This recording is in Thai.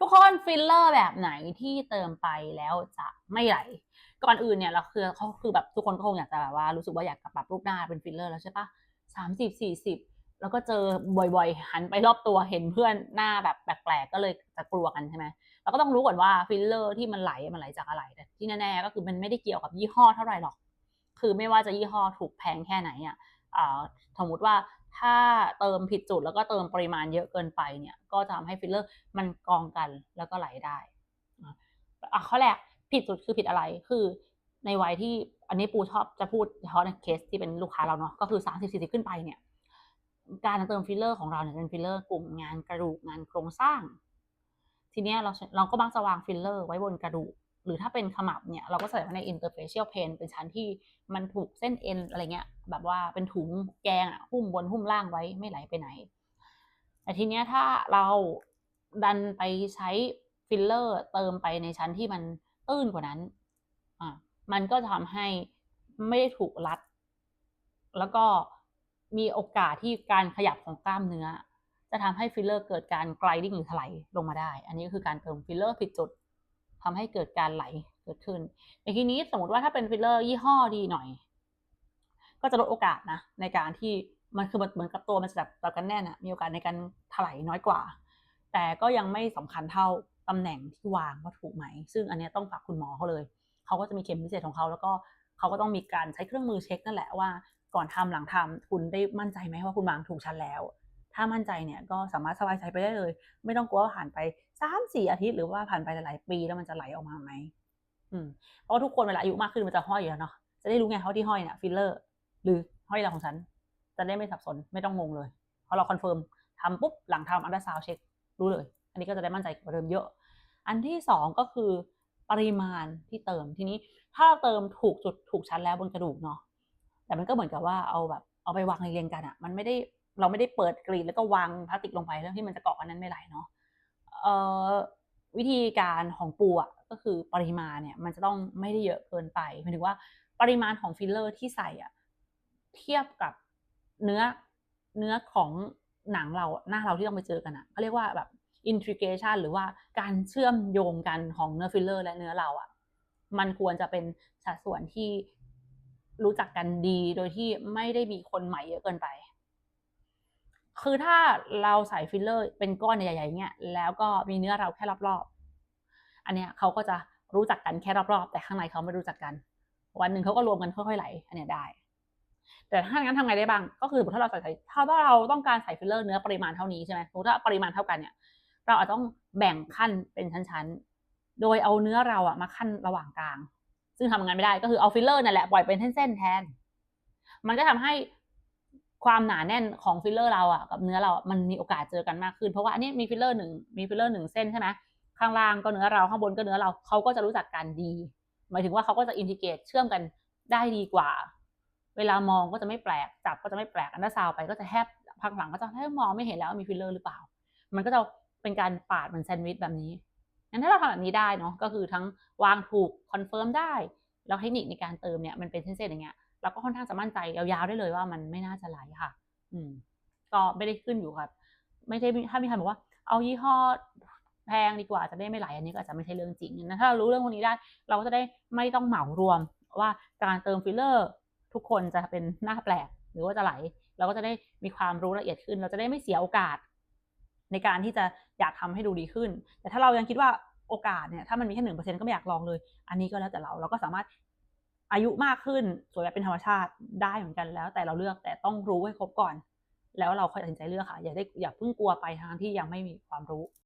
ทุกคนฟิลเลอร์แบบไหนที่เติมไปแล้วจะไม่ไหล ก่อนอื่นเนี่ยเราคือเขาคือแบบทุกคนก็คงอยากจะแบบว่ารู้สึกว่าอยากจะปรับรูปหน้าเป็นฟิลเลอร์แล้วใช่ปะสามสิบสี่สิบแล้วก็เจอบ่อยๆ หันไปรอบตัวเห็นเพื่อนหน้าแบบแปลกๆ ก็เลยจะกลัวกันใช่ไหมเราก็ต้องรู้ก่อนว่าฟิลเลอร์ที่มันไหลมันไหลจากอะไร แต่ที่แน่ๆ ก็คือมันไม่ได้เกี่ยวกับยี่ห้อเท่าไหร่หรอก คือไม่ว่าจะยี่ห้อถูกแพงแค่ไหนอะอ่า สมมติว่าถ้าเติมผิดจุดแล้วก็เติมปริมาณเยอะเกินไปเนี่ยก็จะทำให้ฟิลเลอร์มันกองกันแล้วก็ไหลได้อะข้อแรกผิดจุดคือผิดอะไรคือในวัยที่อันนี้ปูชอบจะพูดเฉพาะในเคสที่เป็นลูกค้าเราเนาะก็คือสามสิบสี่สิบขึ้นไปเนี่ยการเติมฟิลเลอร์ของเราเนี่ยเป็นฟิลเลอร์กลุ่มงานกระดูกงานโครงสร้าง ทีเนี้ยเราเราก็มักจะวางฟิลเลอร์ไว้บนกระดูก หรือถ้าเป็นขมับเนี่ยเราก็ใส่ไว้ใน interfacial pain เป็นชั้นที่มันถูกเส้นเอ็นอะไรเงี้ยแบบว่าเป็นถุงแกงอะหุ้มบนหุ้มล่างไว้ไม่ไหลไปไหน แต่ทีเนี้ยถ้าเราดันไปใช้ฟิลเลอร์เติมไปในชั้นที่มันตื้นกว่านั้นอะมันก็จะทำให้ไม่ได้ถูกรัด แล้วก็มีโอกาสที่การขยับของกล้ามเนื้อ จะทำให้ฟิลเลอร์เกิดการไกลดิ้งหรือถลายลงมาได้ อันนี้ก็คือการเติมฟิลเลอร์ผิดจุด ทำให้เกิดการไหลเกิดขึ้นในที่นี้สมมติว่าถ้าเป็นฟิลเลอร์ยี่ห้อดีหน่อย ก็จะลดโอกาสนะในการที่มันคือเหมือนกับตัวมันจะแบบต่อกันแน่นอะมีโอกาสในการถลายน้อยกว่า แต่ก็ยังไม่สำคัญเท่าตำแหน่งที่วางว่าถูกไหม ซึ่งอันนี้ต้องฝากคุณหมอเขาเลย เขาก็จะมีเข็มพิเศษของเขาแล้วก็เขาก็ต้องมีการใช้เครื่องมือเช็คนั่นแหละว่าก่อนทำหลังทำคุณได้มั่นใจไหมว่าคุณวางถูกชั้นแล้ว ถ้ามั่นใจเนี่ยก็สามารถสบายใจไปได้เลย ไม่ต้องกลัวว่าผ่านไปสามสี่อาทิตย์หรือว่าผ่านไปหลายๆปีแล้วมันจะไหลออกมาไหมอืมเพราะทุกคนเวลาอายุมากขึ้นมันจะห้อยอยู่แล้วเนาะจะได้รู้ไงเขาที่ห้อยเนี่ยฟิลเลอร์ หรือห้อยอะไรของฉัน จะได้ไม่สับสนไม่ต้องงงเลยพราะเราคอนเฟิร์มทำปุ๊บหลังทำอันดับซาวเช็ครู้เลย อันนี้ก็จะได้มั่นใจกว่าเดิมเยอะ อันที่สองก็คือปริมาณที่เติมทีนี้ถ้าเติมถูกจุดถูกชั้นแล้วบนกระดูกเนาะแต่มันก็เหมือนกับว่าเอาแบบเอาไปวางในเรียงกันอะมันไม่ได้ เราไม่ได้เปิดกรีดแล้วก็วางพลาสติกลงไปเรื่องที่มันจะเกาะกันนั้นไม่ไหลเนาะเอ่อวิธีการของปูอะก็คือปริมาณเนี่ย มันจะต้องไม่ได้เยอะเกินไปหมายถึงว่าปริมาณของฟิลเลอร์ที่ใส่อะเทียบกับเนื้อเนื้อของหนังเราหน้าเราที่ต้องไปเจอกันอะเขาเรียกว่าแบบ integration หรือว่าการเชื่อมโยงกันของเนื้อฟิลเลอร์และเนื้อเราอะ มันควรจะเป็นสัดส่วนที่รู้จักกันดีโดยที่ไม่ได้มีคนใหม่เยอะเกินไป คือถ้าเราใส่ฟิลเลอร์เป็นก้อนใหญ่ๆเงี้ยแล้วก็มีเนื้อเราแค่รอบๆ อันเนี้ยเขาก็จะรู้จักกันแค่รอบๆ แต่ข้างในเขาไม่รู้จักกัน วันหนึ่งเขาก็รวมกันค่อยๆไหล อันเนี้ยได้ แต่ถ้างั้นทำไงได้บ้าง ก็คือถ้าเราใส่ถ้าเราต้องการใส่ฟิลเลอร์เนื้อปริมาณเท่านี้ใช่ไหมถ้าปริมาณเท่ากันเนี่ย เราอาจต้องแบ่งขั้นเป็นชั้นๆ โดยเอาเนื้อเราอะมาขั้นระหว่างกลาง ซึ่งทำงานไม่ได้ก็คือเอาฟิลเลอร์นั่นแหละปล่อยเป็นเส้นๆแทน มันก็ทำให้ ความหนาแน่นของฟิลเลอร์เราอะกับเนื้อเรามันมีโอกาสเจอกันมากขึ้น เพราะว่าอันนี้มีฟิลเลอร์หนึ่งมีฟิลเลอร์หนึ่งเส้นใช่ไหมข้างล่างก็เนื้อเราข้างบนก็เนื้อเราเขาก็จะรู้จักกันดี หมายถึงว่าเขาก็จะอินทิเกตเชื่อมกันได้ดีกว่า เวลามองก็จะไม่แปลกจับก็จะไม่แปลกอันด้าซาวไปก็จะแทบพักหลังก็จะให้มองไม่เห็นแล้วมีฟิลเลอร์หรือเปล่า มันก็จะเป็นการปาดเหมือนแซนด์วิชแบบนี้งั้นถ้าเราทำแบบนี้ได้เนาะก็คือทั้งวางถูกคอนเฟิร์มได้แล้วเทคนิคในการเติมเนี่ยมันเป็นเส้นๆอย่างเงี้ย เราก็ค่อนข้างจะมั่นใจยาวๆได้เลยว่ามันไม่น่าจะไหลค่ะ อืม ก็ไม่ได้ขึ้นอยู่ครับ ไม่ใช่ถ้ามีใครบอกว่า เอายี่ห้อแพงดีกว่าจะได้ไม่ไหลอันนี้ก็อาจจะไม่ใช่เรื่องจริงนะถ้าเรารู้เรื่องพวกนี้ได้ เราก็จะได้ไม่ต้องเหมารวมว่าการเติมฟิลเลอร์ทุกคนจะเป็นหน้าแปลกหรือว่าจะไหล เราก็จะได้มีความรู้ละเอียดขึ้น เราจะได้ไม่เสียโอกาส ในการที่จะอยากทำให้ดูดีขึ้น แต่ถ้าเรายังคิดว่าโอกาสเนี่ยถ้ามันมีแค่หนึ่งเปอร์เซ็นก็ไม่อยากลองเลย อันนี้ก็แล้วแต่เราเราก็สามารถ อายุมากขึ้นสวยแบบเป็นธรรมชาติได้เหมือนกันแล้ว แต่เราเลือกแต่ต้องรู้ให้ครบก่อน แล้วเราค่อยตัดสินใจเลือกค่ะ อย่าได้อย่าเพิ่งกลัวไปทางที่ยังไม่มีความรู้